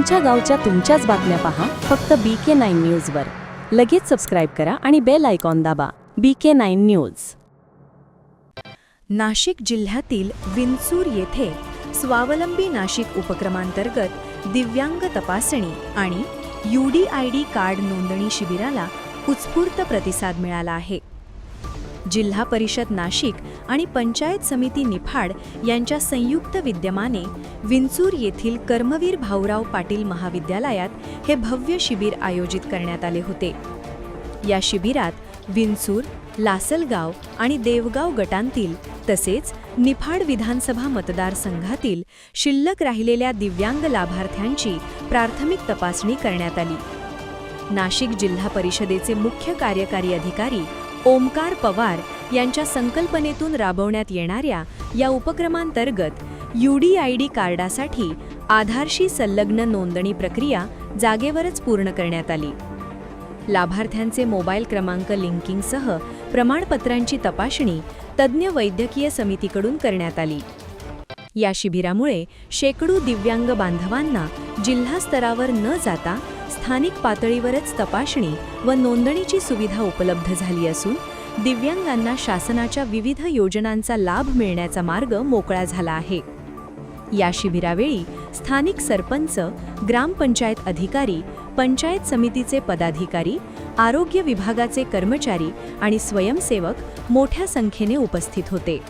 तुमच्या गावच्या तुमच्याच बातम्या पहा. फक्त बी के नाईन न्यूजवर लगेच सबस्क्राईब करा आणि बेल आयकॉन दाबा. B K nine news Nashik जिल्ह्यातील विंचूर येथे स्वावलंबी नाशिक उपक्रमांतर्गत दिव्यांग तपासणी आणि U D I D card नोंदणी शिबिराला उत्स्फूर्त प्रतिसाद मिळाला आहे. जिल्हा परिषद नाशिक आणि पंचायत समिती निफाड यांच्या संयुक्त विद्यमाने विंचूर येथील कर्मवीर भाऊराव पाटील महाविद्यालयात हे भव्य शिबिर आयोजित करण्यात आले होते. या शिबिरात विंचूर लासलगाव आणि देवगाव गटांतील तसेच निफाड विधानसभा मतदारसंघातील शिल्लक राहिलेल्या दिव्यांग लाभार्थ्यांची प्राथमिक तपासणी करण्यात आली. नाशिक जिल्हा परिषदेचे मुख्य कार्यकारी अधिकारी ओमकार पवार यांच्या संकल्पनेतून राबवण्यात येणाऱ्या या उपक्रमांतर्गत युडी आय डी कार्डासाठी आधारशी संलग्न नोंदणी प्रक्रिया जागेवरच पूर्ण करण्यात आली. लाभार्थ्यांचे मोबाईल क्रमांक लिंकिंगसह प्रमाणपत्रांची तपासणी तज्ज्ञ वैद्यकीय समितीकडून करण्यात आली. या शिबिरामुळे शेकडो दिव्यांग बांधवांना जिल्हा स्तरावर न जाता स्थानिक पातळीवरच तपासणी व नोंदणीची सुविधा उपलब्ध झाली असून दिव्यांगांना शासनाच्या विविध योजनांचा लाभ मिळण्याचा मार्ग मोकळा झाला आहे. या शिबिरावेळी स्थानिक सरपंच ग्रामपंचायत अधिकारी पंचायत समितीचे पदाधिकारी आरोग्य विभागाचे कर्मचारी आणि स्वयंसेवक मोठ्या संख्येने उपस्थित होते.